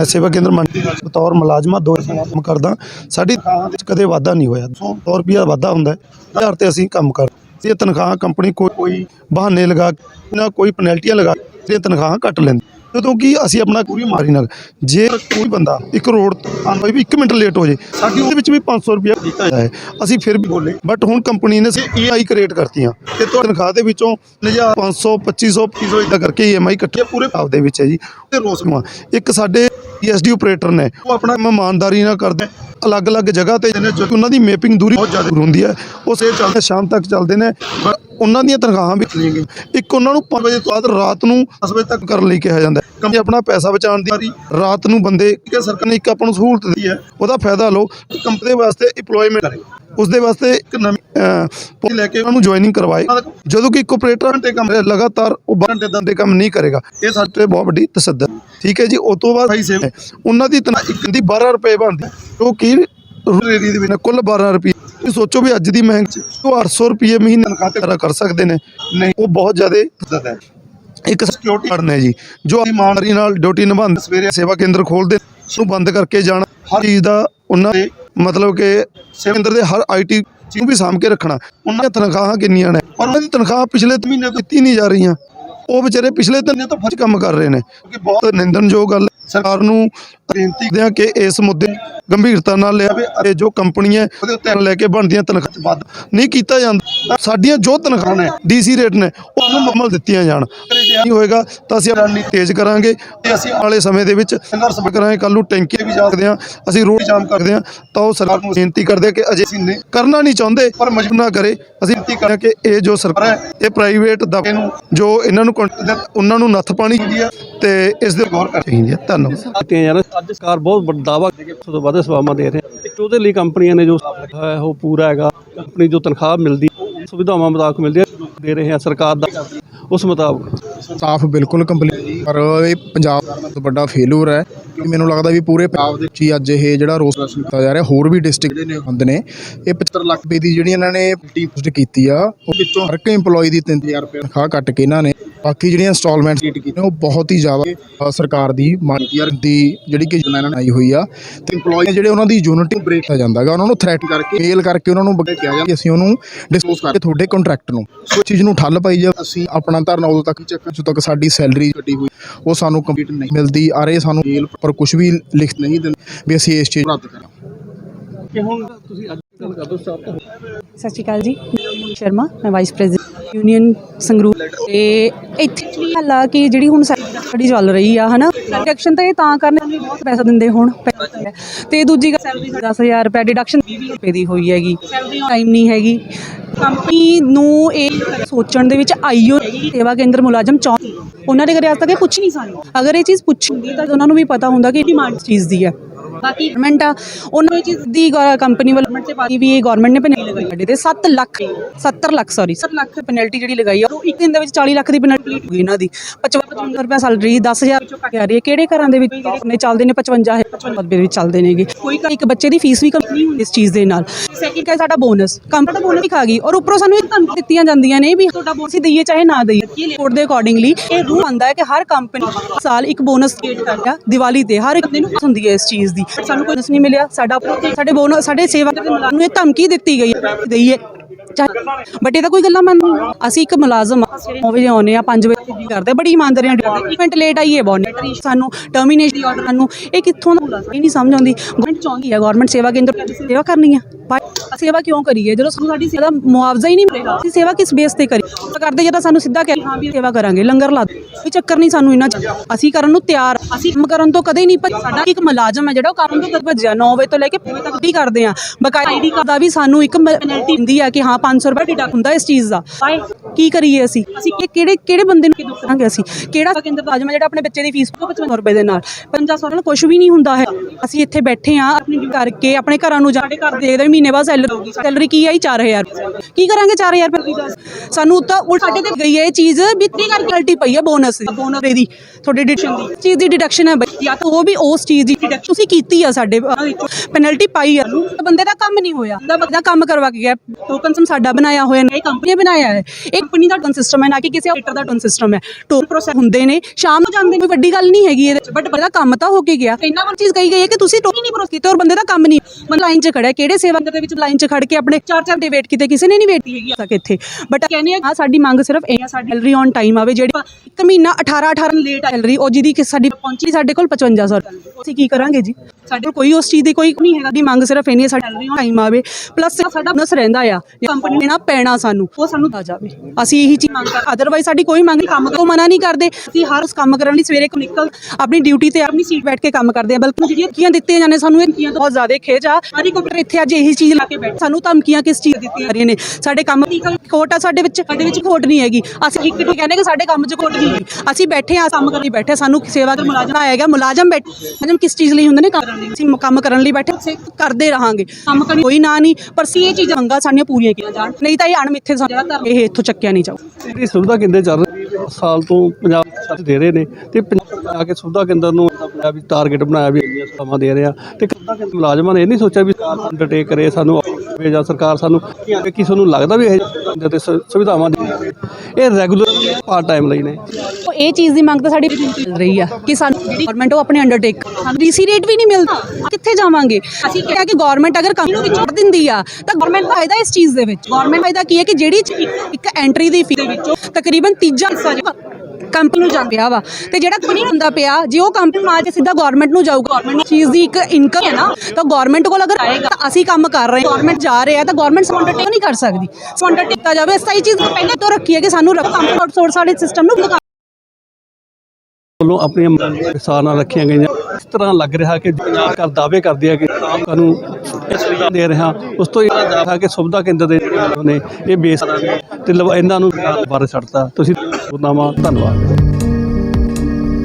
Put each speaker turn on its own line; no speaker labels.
ਮੈਂ ਸੇਵਾ ਕੇਂਦਰ ਮੰਡੀ ਬਤੌਰ ਮੁਲਾਜ਼ਮਾ ਦੋ ਸਾਲ ਕੰਮ ਕਰਦਾ। ਸਾਡੀ ਤਨਖਾਹਾਂ ਵਿੱਚ ਕਦੇ ਵਾਧਾ ਨਹੀਂ ਹੋਇਆ। 100 ਰੁਪਿਆ ਵਾਧਾ ਹੁੰਦਾ ਹੈ। ਹਜ਼ਾਰ ਤੇ ਅਸੀਂ ਕੰਮ ਕਰਦੇ ਇਹ ਤਨਖਾਹ ਕੰਪਨੀ ਕੋਈ ਕੋਈ ਬਹਾਨੇ ਲਗਾ ਕੇ ਨਾ ਕੋਈ ਪੈਨਲਟੀਆਂ ਲਗਾ ਕੇ ਇਹ ਤਨਖਾਹਾਂ ਕੱਟ ਲੈਂਦੀ। ਜਦੋਂ ਕਿ ਅਸੀਂ ਆਪਣਾ ਪੂਰੀ ਮਾਰੀ ਨਾਲ, ਜੇ ਕੋਈ ਬੰਦਾ ਇੱਕ ਰੋਡ ਤੋਂ ਆਉਂਦਾ ਵੀ 1 ਮਿੰਟ ਲੇਟ ਹੋ ਜੇ ਸਾਡੀ ਉਹਦੇ ਵਿੱਚ ਵੀ 500 ਰੁਪਿਆ ਦਿੱਤਾ ਜਾਏ। ਅਸੀਂ ਫਿਰ ਵੀ ਬੋਲੇ ਬਟ ਹੁਣ ਕੰਪਨੀ ਨੇ ਈਆਈ ਕ੍ਰੀਏਟ ਕਰਤੀਆਂ ਤੇ ਤੁਹਾਡੀ ਤਨਖਾਹ ਦੇ ਵਿੱਚੋਂ 1000 500 2500 2500 ਇਦਾਂ ਕਰਕੇ ਈਐਮਆਈ ਇਕੱਠੇ ਪੂਰੇ ਆਪ ਦੇ ਵਿੱਚ ਹੈ ਜੀ। ਤੇ ਰੋਸ ਨੂੰ ਇੱਕ ਸਾਡੇ ਈਐਸਡੀ ਆਪਰੇਟਰ ਨੇ, ਉਹ ਆਪਣਾ ਇਮਾਨਦਾਰੀ ਨਾਲ ਕਰਦੇ, ਅਲੱਗ-ਅਲੱਗ ਜਗ੍ਹਾ ਤੇ ਜਾਂਦੇ ਜੋ ਕਿ ਉਹਨਾਂ ਦੀ ਮੈਪਿੰਗ ਦੂਰੀ ਬਹੁਤ ਜ਼ਿਆਦਾ ਦੂਰ ਹੁੰਦੀ ਹੈ। ਉਹ ਸਵੇਰ ਚੱਲਦੇ ਸ਼ਾਮ ਤੱਕ ਚੱਲਦੇ ਨੇ ਪਰ ਉਹਨਾਂ ਦੀਆਂ ਤਨਖਾਹਾਂ ਵੀ ਚਲੀਆਂ ਗਈਆਂ। ਇੱਕ ਉਹਨਾਂ ਨੂੰ 5 ਵਜੇ ਤੋਂ ਬਾਅਦ ਰਾਤ ਨੂੰ 10 ਵਜੇ ਤੱਕ ਕਰਨ ਲਈ ਕਿਹਾ ਜਾਂਦਾ ਹੈ। ਕੰਪਨੀ ਆਪਣਾ ਪੈਸਾ ਬਚਾਉਣ ਦੀ ਰਾਤ ਨੂੰ ਬੰਦੇ ਕਿ ਸਰਕਾਰ ਨੇ ਇੱਕ ਆਪਾਂ ਨੂੰ ਸਹੂਲਤ ਦਿੱਤੀ ਹੈ ਉਹਦਾ ਫਾਇਦਾ ਲਓ ਕੰਪਨੀ ਦੇ ਵਾਸਤੇ EMPLOYMENT ਕਰੇ। ਉਸ ਦੇ ਵਾਸਤੇ ਇੱਕ ਨਵੀਂ ਲੈ ਕੇ ਉਹਨਾਂ ਨੂੰ ਜੁਆਇਨਿੰਗ ਕਰਵਾਏ। ਜਦੋਂ ਕਿ ਇੱਕ ਆਪਰੇਟਰ ਘੰਟੇ ਕੰਮ ਲਗਾਤਾਰ ਉਹ 12 ਘੰਟੇ ਦੰਦੇ ਕੰਮ ਨਹੀਂ ਕਰੇਗਾ। ਇਹ ਸਾਡੇ ਤੇ ਬਹੁਤ ਵੱਡੀ ਤਸੱਦਦ। ਠੀਕ ਹੈ ਜੀ ਉਸ ਤੋਂ ਬਾਅਦ ਉਹਨਾਂ ਦੀ ਤਨਖਾਹ ਇੱਕ ਦੀ 12 ਰੁਪਏ ਬਣਦੀ ਜੋ ਕਿ ਰੂਰਲ ਏਰੀਆ ਦੇ ਵਿੱਚ ਕੁੱਲ 12 ਰੁਪਏ। ਤੁਸੀਂ ਸੋਚੋ ਵੀ ਅੱਜ ਦੀ ਮਹਿੰਗੀ ਉਹ 800 ਰੁਪਏ ਮਹੀਨੇ ਤਨਖਾਹ ਤੇ ਕਰ ਸਕਦੇ ਨੇ। ਨਹੀਂ, ਉਹ ਬਹੁਤ ਜ਼ਿਆਦਾ ਇੱਕ ਸਿਕਿਉਰਿਟੀ ਗਾਰਡ ਨੇ ਜੀ, ਜੋ ਇਮਾਨਦਾਰੀ ਨਾਲ ਡਿਊਟੀ ਨਿਭਾਉਂਦੇ ਸਵੇਰੇ ਸੇਵਾ ਕੇਂਦਰ ਖੋਲਦੇ ਨੂੰ ਬੰਦ ਕਰਕੇ ਜਾਣਾ। ਹਰ ਚੀਜ਼ ਦਾ ਉਹਨਾਂ ਦੇ, ਮਤਲਬ ਕਿ ਸੇਵਾ ਕੇਂਦਰ ਦੇ ਹਰ ਆਈਟੀ ਨੂੰ ਵੀ ਸਾਂਭ ਕੇ ਰੱਖਣਾ। ਉਹਨਾਂ ਦੀਆਂ ਤਨਖਾਹਾਂ ਕਿੰਨੀਆਂ ਨੇ? ਪਰ ਉਹਨਾਂ ਦੀ ਤਨਖਾਹ ਪਿਛਲੇ ਤਿੰਨ ਮਹੀਨੇ ਤੋਂ ਦਿੱਤੀ ਨਹੀਂ ਜਾ ਰਹੀਆਂ। ਉਹ ਵਿਚਾਰੇ ਪਿਛਲੇ ਤਿੰਨ ਤੋਂ ਫਰਜ਼ ਕੰਮ ਕਰ ਰਹੇ ਨੇ। ਕਿਉਂਕਿ ਬਹੁਤ ਨਿੰਦਣਯੋਗ ਗੱਲ ਸਰਕਾਰ ਨੂੰ ਬੇਨਤੀ ਕਰਦੇ ਹਾਂ ਕਿ ਇਸ ਮੁੱਦੇ ਗੰਭੀਰਤਾ ਨਾਲ ਲਿਆ ਅਤੇ ਜੋ ਕੰਪਨੀਆਂ ਉਹਦੇ ਉੱਤੇ ਲੈ ਕੇ ਬਣਦੀਆਂ ਤਨਖਾਹ 'ਚ ਨਹੀਂ ਕੀਤਾ ਜਾਂਦਾ ਸਾਡੀਆਂ ਜੋ ਤਨਖਾਹਾਂ ਨੇ, ਡੀਸੀ ਰੇਟ ਨੇ, ਉਹ ਮੁਕੰਮਲ ਦਿੱਤੀਆਂ ਜਾਣ। ਨਹੀਂ ਹੋਏਗਾ, ਤਾਂ ਅਸੀਂ ਰਣਨੀਤੀ ਤੇਜ਼ ਕਰਾਂਗੇ ਤੇ ਅਸੀਂ ਆਉਣ ਸਮੇਂ ਦੇ ਵਿੱਚ ਸੰਘਰਸ਼ ਕਰਾਂਗੇ ਕੱਲ ਨੂੰ ਟੈਂਕੀ ਵੀ ਜਾਗਦੇ ਹਾਂ, ਅਸੀਂ ਰੋਡ ਜਾਮ ਕਰਦੇ ਹਾਂ, ਤਾਂ ਉਹ ਸਰਕਾਰ ਨੂੰ ਬੇਨਤੀ ਕਰਦੇ ਕਿ ਅਜੇ ਅਸੀਂ ਕਰਨਾ ਨਹੀਂ ਚਾਹੁੰਦੇ, ਪਰ ਮਜਬੂਰ ਨਾ ਕਰੇ। ਅਸੀਂ ਬੇਨਤੀ ਕਰਦੇ ਕਿ ਇਹ ਜੋ ਸਰਕਾਰ ਹੈ, ਇਹ ਪ੍ਰਾਈਵੇਟ ਦਬੇ ਨੂੰ, ਜੋ ਇਹਨਾਂ ਨੂੰ ਉਹਨਾਂ ਨੂੰ ਨੱਥ ਪਾਣੀ ਚਾਹੀਦੀ ਹੈ ਤੇ ਇਸ ਦੇ ਗੌਰ ਕਰਨੀ ਚਾਹੀਦੀ ਹੈ। ਧੰਨਵਾਦ
ਕੀਤੀਆਂ ਯਾਰ, ਅੱਜ ਸਰਕਾਰ ਬਹੁਤ ਵੱਡਾ ਦਾਵਾ ਤੋਂ ਵੱਧ ਸੇਵਾਵਾਂ ਦੇ ਰਹੇ ਤੇ ਉਹਦੇ ਲਈ ਕੰਪਨੀਆਂ ਨੇ ਜੋ ਹੈ ਉਹ ਪੂਰਾ ਹੈਗਾ। ਕੰਪਨੀ ਜੋ ਤਨਖਾਹ ਮਿਲਦੀ, ਸੁਵਿਧਾਵਾਂ ਮੁਤਾਬਕ ਮਿਲਦੀ ਹੈ ਦੇ ਰਹੇ ਆ ਸਰਕਾਰ ਦਾ। ਉਸ ਮੁਤਾਬਕ
ਸਾਫ਼ ਬਿਲਕੁਲ ਕੰਪਲੀਟ ਪਰ ਇਹ ਪੰਜਾਬ ਦਾ ਵੱਡਾ ਫੇਲੂਰ ਹੈ। ਮੈਨੂੰ ਲੱਗਦਾ ਵੀ ਪੂਰੇ ਪੰਜਾਬ ਦੇ ਵਿੱਚ ਅੱਜ ਇਹ ਜਿਹੜਾ ਰੋਸ ਪ੍ਰਦਰਸ਼ਨ ਕੀਤਾ ਜਾ ਰਿਹਾ ਹੋਰ ਵੀ ਡਿਸਟ੍ਰਿਕਟ ਨੇ ਹੁੰਦੇ ਨੇ ਇਹ 75 ਲੱਖ ਰੁਪਏ ਦੀ ਜਿਹੜੀ ਇਹਨਾਂ ਨੇ ਪੋਸਟ ਕੀਤੀ ਆ ਉਹ ਵਿੱਚੋਂ ਹਰ ਇੱਕ EMPLOYE ਦੀ 3000 ਰੁਪਏ ਤਨਖਾਹ ਕੱਟ ਕੇ ਇਹਨਾਂ ਨੇ ਬਾਕੀ ਜਿਹੜੀਆਂ ਇੰਸਟਾਲਮੈਂਟਸ ਕੀਤੀਆਂ। ਉਹ ਬਹੁਤ ਹੀ ਜ਼ਿਆਦਾ ਸਰਕਾਰ ਦੀ ਮਾਨੀਅਰ ਦੀ ਜਿਹੜੀ ਕਿ ਇਹਨਾਂ ਨੇ ਆਈ ਹੋਈ ਆ। ਤੇ EMPLOYE ਜਿਹੜੇ ਉਹਨਾਂ ਦੀ ਯੂਨਿਟ ਬ੍ਰੇਕ ਕੀਤਾ ਜਾਂਦਾ ਹੈਗਾ ਉਹਨਾਂ ਨੂੰ ਥ੍ਰੈਟ ਕਰਕੇ ਮੇਲ ਕਰਕੇ ਉਹਨਾਂ ਨੂੰ ਬਗੇ ਕਿਹਾ ਜਾਂਦਾ। ਕਿ ਅਸੀਂ ਉਹਨੂੰ ਡਿਸਪੋਜ਼ ਕਰਕੇ ਤੁਹਾਡੇ ਕੰਟਰੈਕਟ ਨੂੰ। ਸੋ ਚੀਜ਼ ਨੂੰ ਠੱਲ ਪਾਈ ਜਾ ਅਸੀਂ ਆਪਣਾ ਧਰਨਾ ਉਦੋਂ ਤੱਕ ਚੱਕਰ ਜਦੋਂ ਤੱਕ ਸਾਡੀ ਸੈਲਰੀ ਕੱਟੀ ਹੋਈ ਉਹ ਸਾਨੂੰ ਕੰਪਲੀਟ ਨਹੀਂ। ਮਿਲਦੀ ਅਰੇ ਸਾਨੂੰ ਮੇਲ ਪਰ ਕੁਝ ਵੀ ਲਿਖ ਨਹੀਂ ਦਿੰਦੇ ਵੀ ਅਸੀਂ ਇਸ ਚੀਜ਼ ਨੂੰ ਰੱਦ ਕਰਾਂ
ਕਿ ਹੁਣ ਤੁਸੀਂ ਅੱਜ ਗੱਲ ਕਰ ਦੋ ਸਟਾਰਟ
ਸਤਿ ਸ਼੍ਰੀ ਅਕਾਲ ਜੀ। ਸ਼ਰਮਾ ਮੈਂ ਵਾਈਸ ਪ੍ਰੈਜ਼ੀਡੈਂਟ ਯੂਨੀਅਨ ਸੰਗਰੂਰ। ਤੇ ਇੱਥੇ ਆ ਕਿ ਜਿਹੜੀ ਹੁਣ ਸਾਡੀ ਚੱਲ ਰਹੀ ਆ, ਹਨਾ? ਡਿਡਕਸ਼ਨ ਤਾਂ ਇਹ ਤਾਂ ਕਰਨੇ ਬਹੁਤ ਪੈਸਾ ਦਿੰਦੇ ਹੁਣ ਤੇ ਦੂਜੀ ਗੱਲ 10000 ਰੁਪਏ ਡਿਡਕਸ਼ਨ 20 ਰੁਪਏ ਦੀ ਹੋਈ ਹੈਗੀ। ਟਾਈਮ ਨਹੀਂ ਹੈਗੀ। ਕੰਪਨੀ ਨੂੰ ਇਹ ਸੋਚਣ ਦੇ ਵਿੱਚ ਆਈਓ ਸੇਵਾ ਕੇਂਦਰ ਮੁਲਾਜ਼ਮ ਚੌਂ ਉਹਨਾਂ ਦੇ ਘਰੇ ਅੱਜ ਤੱਕ ਇਹ ਪੁੱਛ ਨਹੀਂ ਸਾਨੂੰ ਅਗਰ ਇਹ ਚੀਜ਼ ਪੁੱਛੂਗੀ ਤਾਂ ਉਹਨਾਂ ਨੂੰ ਵੀ ਪਤਾ ਹੁੰਦਾ ਕਿ ਡਿਮਾਂਡ ਚੀਜ਼ ਦੀ ਹੈ। ਬਾਕੀ ਗਵਰਨਮੈਂਟ ਆ, ਉਹਨਾਂ ਇਹ ਦੀ ਕੰਪਨੀ ਵੱਲੋਂ ਗਵਰਨਮੈਂਟ ਤੇ ਪਾਈ ਵੀ ਇਹ ਗਵਰਨਮੈਂਟ ਨੇ ਪੈਨਲਟੀ ਲਗਾਈ ਸਾਡੇ ਤੇ 7 ਲੱਖ 70 ਲੱਖ ਸੌਰੀ 7 ਲੱਖ ਪੈਨਲਟੀ ਜਿਹੜੀ ਲਗਾਈ ਆ, ਉਹ ਇੱਕ ਦਿਨ ਦੇ ਵਿੱਚ 40 ਲੱਖ ਦੀ ਪੈਨਲਟੀ ਹੋਈ ਇਹਨਾਂ ਦੀ। 55 ਰੁਪਏ ਸੈਲਰੀ 10000 ਚੋਂ ਕੱਟ ਰਹੀ ਹੈ। ਕਿਹੜੇ ਘਰਾਂ ਦੇ ਵਿੱਚ ਜਿਹੜੇ ਚੱਲਦੇ ਨੇ 55 ਹੈ 55 ਦੇ ਵਿੱਚ ਚੱਲਦੇ ਨੇਗੇ। ਕੋਈ ਇੱਕ ਬੱਚੇ ਦੀ ਫੀਸ ਵੀ ਕਮ ਨਹੀਂ ਹੁੰਦੀ ਇਸ ਚੀਜ਼ ਦੇ ਨਾਲ। ਸੈਕਿੰਡ ਹੈ ਸਾਡਾ ਬੋਨਸ ਕੰਪਨੀ ਦਾ ਬੋਨਸ ਵੀ ਖਾ ਗਈ ਔਰ ਉੱਪਰੋਂ ਸਾਨੂੰ ਇਹ ਧਮਕੀ ਦਿੱਤੀਆਂ ਜਾਂਦੀਆਂ ਨੇ ਵੀ ਤੁਹਾਡਾ ਬੋਨਸ ਦਈਏ ਚਾਹੇ ਨਾ ਦਈਏ। ਕੋਡ ਦੇ ਅਕੋਰਡਿੰਗਲੀ ਇਹ ਰੂਲ ਆਂਦਾ ਹੈ ਕਿ ਹਰ ਕੰਪਨੀ ਸਾਲ ਇੱਕ ਬੋਨਸ ਕ੍ਰੀਏਟ ਕਰਦਾ ਦੀਵਾਲੀ ਤੇ। ਹਰ ਇੱਕ ਦਿਨ ਨੂੰ ਹੁੰਦੀ ਹੈ ਇਸ ਚੀਜ਼ ਦੀ। ਸਾਨੂੰ ਕੋਈ ਨਹੀਂ ਮਿਲਿਆ, ਸਾਡਾ ਸਾਡੇ ਬੋਨਸ ਸਾਡੇ ਸੇਵਾ ਨੂੰ ਇਹ ਧਮਕੀ ਦਿੱਤੀ ਗਈ ਦਈਏ ਬਟ ਇਹ ਤਾਂ ਕੋਈ ਗੱਲਾਂ ਮੰਨ ਅਸੀਂ ਇੱਕ ਮੁਲਾਜ਼ਮ 9 ਵਜੇ ਆਉਨੇ ਆ 5 ਵਜੇ ਛੁੱਟੀ ਕਰਦੇ ਬੜੀ ਇਮਾਨਦਾਰੀ ਨਾਲ ਇਵੈਂਟ ਲੇਟ ਆਈਏ ਬੋਨਟ ਸਾਨੂੰ ਟਰਮੀਨੇਸ਼ਨ ਆਰਡਰ ਸਾਨੂੰ ਇਹ ਕਿੱਥੋਂ ਦਾ ਇਹ ਨਹੀਂ ਸਮਝ ਆਉਂਦੀ। ਗਵਰਨਮੈਂਟ ਚਾਹੁੰਦੀ ਹੈ ਗਵਰਨਮੈਂਟ ਸੇਵਾ ਕੇਂਦਰ ਸੇਵਾ ਕਰਨੀ ਆ ਸੇਵਾ ਕਿਉਂ ਕਰੀਏ? ਜਦੋਂ ਸਾਨੂੰ ਸਾਡੀ ਸੇਵਾ ਦਾ ਮੁਆਵਜ਼ਾ ਹੀ ਨਹੀਂ ਮਿਲੇਗਾ, ਅਸੀਂ ਸੇਵਾ ਕਿਸ ਬੇਸ ਤੇ ਕਰੀਏ? ਕਰਦੇ ਜਦੋਂ ਸਾਨੂੰ ਸਿੱਧਾ ਕਹਿ ਹਾਂ ਵੀ ਸੇਵਾ ਕਰਾਂਗੇ, ਲੰਗਰ ਲਾ ਦਿਓ। ਕੋਈ ਚੱਕਰ ਨਹੀਂ ਸਾਨੂੰ ਇਹਨਾਂ ਅਸੀਂ ਕਰਨ ਨੂੰ ਤਿਆਰ ਅਸੀਂ ਕੰਮ ਕਰਨ ਤੋਂ ਕਦੇ ਨਹੀਂ ਭੱਜ ਸਾਡਾ ਇੱਕ ਮੁਲਾਜ਼ਮ ਹੈ ਜਿਹੜਾ ਉਹ ਕੰਮ ਤੋਂ ਕਦੇ ਭੱਜਿਆ। 9 ਵਜੇ ਤੋਂ ਲੈ ਕੇ 5 ਤੱਕ ਵੀ ਕਰਦੇ ਆ। ਬਕਾਇਦਾ ਆਈਡੀ ਕਾਰਡ ਦਾ ਵੀ ਸਾਨੂੰ ਇੱਕ ਪੈਨਲਟੀ ਹੁੰਦੀ ਹੈ ਕਿ ਹਾਂ 500 ਰੁਪਏ ਡਿਡਕਟ ਹੁੰਦਾ ਇਸ ਚੀਜ਼ ਦਾ। ਕੀ ਕਰੀਏ ਅਸੀਂ? ਅਸੀਂ ਕਿ- ਕਿਹੜੇ ਕਿਹੜੇ ਬੰਦੇ ਨੂੰ ਕਿਦੋਂ ਕਰਾਂਗੇ ਅਸੀਂ? ਕਿਹੜਾ ਕੇਂਦਰ ਮੁਲਾਜ਼ਮ ਹੈ ਜਿਹੜਾ ਆਪਣੇ ਬੱਚੇ ਦੀ ਫੀਸ 55 ਰੁਪਏ ਦੇ ਨਾਲ? 500 ਨਾਲ ਕੁਝ ਵੀ ਨਹੀਂ ਹੁੰਦਾ ਹੈ। ਅਸੀਂ ਇੱਥੇ ਬੈਠੇ ਆ ਆਪਣੀ ਡਿਊਟੀ ਕਰਕੇ, ਆਪਣੇ ਘਰਾਂ ਨੂੰ ਜਾ ਕੇ ਘਰ ਦੇ ਦੇ ਮਹੀਨੇ ਬਾਅਦ ਸੈਲਰੀ ਸੈਲਰੀ ਕੀ ਆਈ? 4000 ਕੀ ਕਰਾਂਗੇ 4000 ਰੁਪਏ ਦੀ? ਸਾਨੂੰ ਤਾਂ ਉਲਟ ਸਾਡੇ ਤੇ ਗਈ ਹੈ ਇਹ ਚੀਜ਼ ਵੀ ਕਰਕੇ ਗਲਤੀ ਪਈ ਹੈ ਬੋਨਸ ਦੀ। ਬੋਨਸ ਦੀ, ਤੁਹਾਡੀ ਡਿਡਕਸ਼ਨ ਦੀ। ਚੀਜ਼ ਦੀ ਡਿਡਕਸ਼ਨ ਹੈ ਬਈ। ਜਾਂ ਤਾਂ ਉਹ ਵੀ ਉਸ ਚੀਜ਼ ਦੀ deduction ਤੁਸੀਂ ਕੀਤੀ ਆ ਸਾਡੇ ਪੈਨਲਟੀ ਪਾਈ ਆ। ਤਾਂ ਬੰਦੇ ਦਾ ਕੰਮ ਨਹੀਂ ਹੋਇਆ। ਬੰਦਾ ਕੰਮ ਕਰਵਾ ਕੇ ਗਿਆ। ਟੋਕਨ ਸਮ ਸਾਡਾ ਬਣਾਇਆ ਹੋਇਆ ਨਹੀਂ ਕੰਪਨੀ ਬਣਾਇਆ ਹੈ। ਇੱਕ ਕੰਪਨੀ ਦਾ ਟੋਕਨ ਸਿਸਟਮ ਹੈ, ਨਾ ਕਿ ਕਿਸੇ ਆਪਰੇਟਰ ਦਾ ਟੋਕਨ ਸਿਸਟਮ ਹੈ। ਟੋਕਨ ਪ੍ਰੋਸੈਸ ਹੁੰਦੇ ਨੇ, ਸ਼ਾਮ ਨੂੰ ਜਾਂਦੇ ਨੇ, ਕੋਈ ਵੱਡੀ ਗੱਲ ਨਹੀਂ ਹੈਗੀ ਇਹਦੇ ਬਟ ਬੰਦਾ ਕੰਮ ਤਾਂ ਹੋ ਕੇ ਗਿਆ। ਇੰਨਾ ਵਾਰ ਚੀਜ਼ ਕਹੀ ਗਈ ਹੈ ਕਿ ਤੁਸੀਂ ਟੋਕਨ ਨਹੀਂ ਪ੍ਰੋਸੈਸ ਕੀਤੇ ਔਰ ਬੰਦੇ ਦਾ ਕੰਮ ਨਹੀਂ। ਬੰਦਾ ਲਾਈਨ 'ਚ ਖੜਾ ਕਿਹੜੇ ਸੇਵਾ ਦੇ ਵਿੱਚ ਲਾਈਨ 'ਚ ਖੜ ਕੇ ਆਪਣੇ ਚਾਰ ਚਾਰ ਦੇ ਵੇਟ ਕੀਤੇ, ਕਿਸੇ ਨੇ ਨਹੀਂ ਵੇਟ ਕੀਤੀ ਹੈਗੀ ਇੱਥੇ। ਬਟ ਕਹਿੰਦੇ ਆ ਸਾਡੀ ਮੰਗ ਸਿਰਫ ਇਹ ਆ, ਸਾਡੀ ਸੈਲਰੀ ਔਨ ਟਾਈਮ ਆਵੇ, ਜਿਹੜੀ ਇੱਕ ਮਹੀਨਾ 18 18 ਲੇਟ ਸੈਲਰੀ ਉਹ ਜਿਹਦੀ ਕਿ ਸਾਡੀ ਪਹੁੰਚੀ ਸਾਡੇ ਕੋਲ 5500 ਅਸੀਂ ਕੀ ਕਰਾਂਗੇ ਜੀ? ਸਾਡੇ ਕੋਲ ਕੋਈ ਉਸ ਚੀਜ਼ ਦੀ ਕੋਈ ਨਹੀਂ ਹੈਗਾ। ਦੀ ਮੰਗ ਸਿਰਫ ਇੰਨੀ ਹੈ ਸੈਲਰੀ ਟਾਈਮ ਆਵੇ। ਪਲੱਸ ਸਾਡਾ ਬਨਸ ਰਹਿੰਦਾ ਆ। ਕੰਪਨੀ ਦੇਣਾ ਪੈਣਾ ਸਾਨੂੰ, ਉਹ ਸਾਨੂੰ ਆ ਜਾਵੇ। ਅਸੀਂ ਇਹੀ ਚੀਜ਼ ਮੰਗ ਕਰ ਅਦਰਵਾਈਜ਼ ਸਾਡੀ ਕੋਈ ਮੰਗ ਨਹੀਂ, ਕੰਮ ਤੋਂ ਮਨਾ ਨਹੀਂ ਕਰਦੇ। ਅਸੀਂ ਹਰ ਉਸ ਕੰਮ ਕਰਨ ਲਈ ਸਵੇਰੇ ਕੋ ਨਿਕਲ, ਆਪਣੀ ਡਿਊਟੀ ਤੇ ਆਪਣੀ ਸੀਟ ਬੈਠ ਕੇ ਕੰਮ ਕਰਦੇ ਆ ਬਲਕਿ ਜਿਹੜੀਆਂ ਧਮਕੀਆਂ ਦਿੱਤੀਆਂ ਜਾਂਦੇ ਸਾਨੂੰ ਇਹ ਧਮਕੀਆਂ ਬਹੁਤ ਜ਼ਿਆਦਾ ਖੇਜ ਆ। ਹੈਲੀਕਾਪਟਰ ਇੱਥੇ ਅੱਜ ਇਹੀ ਚੀਜ਼ ਲਾ ਕੇ ਬੈਠ। ਸਾਨੂੰ ਧਮਕੀਆਂ ਕਿਸ ਚੀਜ਼ ਦਿੱਤੀਆਂ ਜਾ ਰਹੀਆਂ ਨੇ? ਸਾਡੇ ਕੰਮ ਦੀ ਖੋਟ ਆ, ਸਾਡੇ ਵਿੱਚ ਸਾਡੇ ਵਿੱਚ ਖੋਟ ਨਹੀਂ ਹੈਗੀ। ਅਸੀਂ ਇੱਕ ਇੱਕ ਕਹਿੰਦੇ ਕਿ ਸਾਡੇ ਕੰਮ 'ਚ ਖੋਟ ਨਹੀਂ ਹੈਗੀ। ਅਸੀਂ ਬੈਠੇ ਆ ਕੰਮ ਕਰਨ ਲਈ ਬੈਠੇ ਸਾਨੂੰ ਸੇਵਾ ਕਰ ਮੁਲਾਜ਼ਮ ਹੈਗਾ, ਮੁਲਾਜ਼ਮ ਬੈਠੇ, ਮੁਲਾਜ਼ਮ ਕਿਸ ਚੀਜ਼ ਲਈ ਹੁੰਦੇ ਨੇ? ਕੰਮ ਅਸੀਂ ਕੰਮ ਕਰਨ ਲਈ ਬੈਠੇ ਕਰਦੇ ਰਹਾਂਗੇ। ਕੰਮ ਕਰਨ ਕੋਈ ਨਾ ਨਹੀਂ, ਪਰ ਸੀ ਇਹ ਚੀਜ਼ਾਂ ਮੰਗਾਂ, ਸਾਡੀਆਂ ਪੂਰੀਆਂ ਕੀਤੀਆਂ ਜਾਣ। ਨਹੀਂ ਤਾਂ ਇਹ ਅਣਮਿੱਥੇ ਇਹ ਇੱਥੋਂ ਚੱਕਿਆ ਨਹੀਂ ਜਾਊ।
ਜਿਹੜੀ ਸੁਵਿਧਾ ਕੇਂਦਰ ਚੱਲ ਰਹੀ ਸਾਲ ਤੋਂ ਪੰਜਾਬ ਸਰਕਾਰ ਦੇ ਰਹੇ ਨੇ ਤੇ ਪੰਜਾਬ ਆ ਕੇ ਸੁਵਿਧਾ ਕੇਂਦਰ ਨੂੰ ਪੰਜਾਬ ਵੀ ਟਾਰਗੇਟ ਬਣਾਇਆ ਵੀ ਇੰਨੀਆਂ ਸੇਵਾਵਾਂ ਦੇ ਰਹੇ ਆ ਤੇ ਸੁਵਿਧਾ ਕੇਂਦਰ ਮੁਲਾਜ਼ਮਾਂ ਨੇ ਇਹ ਨਹੀਂ ਸੋਚਿਆ ਵੀ ਅੰਡਰਟੇਕ ਕਰੇ, ਸਾਨੂੰ ਹੋਵੇ ਜਾਂ ਸਰਕਾਰ ਸਾਨੂੰ ਕਿ ਕਿਸੇ ਲੱਗਦਾ ਵੀ ਇਹ ਤੇ ਸੁਵਿਧਾਵਾਂ ਇਹ ਰੈਗੂਲਰ ਪਾਰਟ ਟਾਈਮ ਲਈ ਨੇ।
ਇਹ ਚੀਜ਼ ਦੀ ਮੰਗ ਤਾਂ ਸਾਡੀ ਚੱਲ ਰਹੀ ਆ ਕਿ ਸਾਨੂੰ ਜਿਹੜੀ ਗਵਰਨਮੈਂਟ ਉਹ ਆਪਣੇ ਅੰਡਰਟੇਕ ਡੀਸੀ ਰੇਟ ਵੀ ਨਹੀਂ ਮਿਲਦਾ। ਕਿੱਥੇ ਜਾਵਾਂਗੇ? ਅਸੀਂ ਕਿਹਾ ਕਿ ਗਵਰਨਮੈਂਟ ਅਗਰ ਕੰਪਨੀ ਨੂੰ ਵਿਚਾਰ ਦਿੰਦੀ ਆ, ਤਾਂ ਗਵਰਨਮੈਂਟ ਦਾ ਫਾਇਦਾ ਇਸ ਚੀਜ਼ ਦੇ ਵਿੱਚ। ਗਵਰਨਮੈਂਟ ਫਾਇਦਾ ਕੀ ਹੈ ਕਿ ਜਿਹੜੀ ਇੱਕ ਐਂਟਰੀ ਦੀ ਫੀ ਦੇ ਵਿੱਚੋਂ ਤਕਰੀਬਨ ਤੀਜਾ ਹਿੱਸਾ ਜਿਹੜਾ ਕੰਪਨੀ ਨੂੰ ਜਾ ਪਿਆ ਵਾ। ਤੇ ਜਿਹੜਾ ਕੰਪਨੀ ਹੁੰਦਾ ਪਿਆ, ਜੇ ਉਹ ਕੰਪਨੀ ਮਾਰ ਕੇ ਸਿੱਧਾ ਗਵਰਨਮੈਂਟ ਨੂੰ ਜਾਊਗਾ ਗਵਰਨਮੈਂਟ ਚੀਜ਼ ਦੀ ਇੱਕ ਇਨਕਮ ਹੈ ਨਾ, ਤਾਂ ਗਵਰਨਮੈਂਟ ਕੋਲ ਅਗਰ ਆਏਗਾ, ਤਾਂ ਅਸੀਂ ਕੰਮ ਕਰ ਰਹੇ ਹਾਂ। ਗਵਰਨਮੈਂਟ ਜਾ ਰਿਹਾ ਤਾਂ ਗਵਰਨਮੈਂਟ ਸਪੌਂਡਰ ਨਹੀਂ ਕਰ ਸਕਦੀ। ਸਪੌਂਡਰ ਕੀਤਾ ਜਾਵੇ ਸਹੀ ਚੀਜ਼ ਪਹਿਲਾਂ ਤੋਂ ਰੱਖੀ ਹੈ ਕਿ ਸਾਨੂੰ ਕੰਮ ਆਊਟਸੋਰਸ ਵਾਲੇ ਸਿਸਟਮ ਨੂੰ
ਵੱਲੋਂ ਆਪਣੀਆਂ ਵਿਸਾਰ ਨਾਲ ਰੱਖੀਆਂ ਗਈਆਂ। ਇਸ ਤਰ੍ਹਾਂ ਲੱਗ ਰਿਹਾ ਕਿ ਪੰਜਾਬ ਕਰ ਦਾਅਵੇ ਕਰਦੀ ਹੈ ਕਿ ਸਾਨੂੰ ਨੂੰ ਸੁਵਿਧਾ ਦੇ ਰਿਹਾ ਉਸ ਤੋਂ ਇਹ ਰਿਹਾ ਕਿ ਸੁਵਿਧਾ ਕੇਂਦਰ ਦੇ ਨੇ, ਇਹ ਬੇਸ ਤੇ ਇਹਨਾਂ ਨੂੰ ਬਾਰੇ ਛੱਡਤਾ। ਤੁਸੀਂ ਨਾਮਾ ਧੰਨਵਾਦ।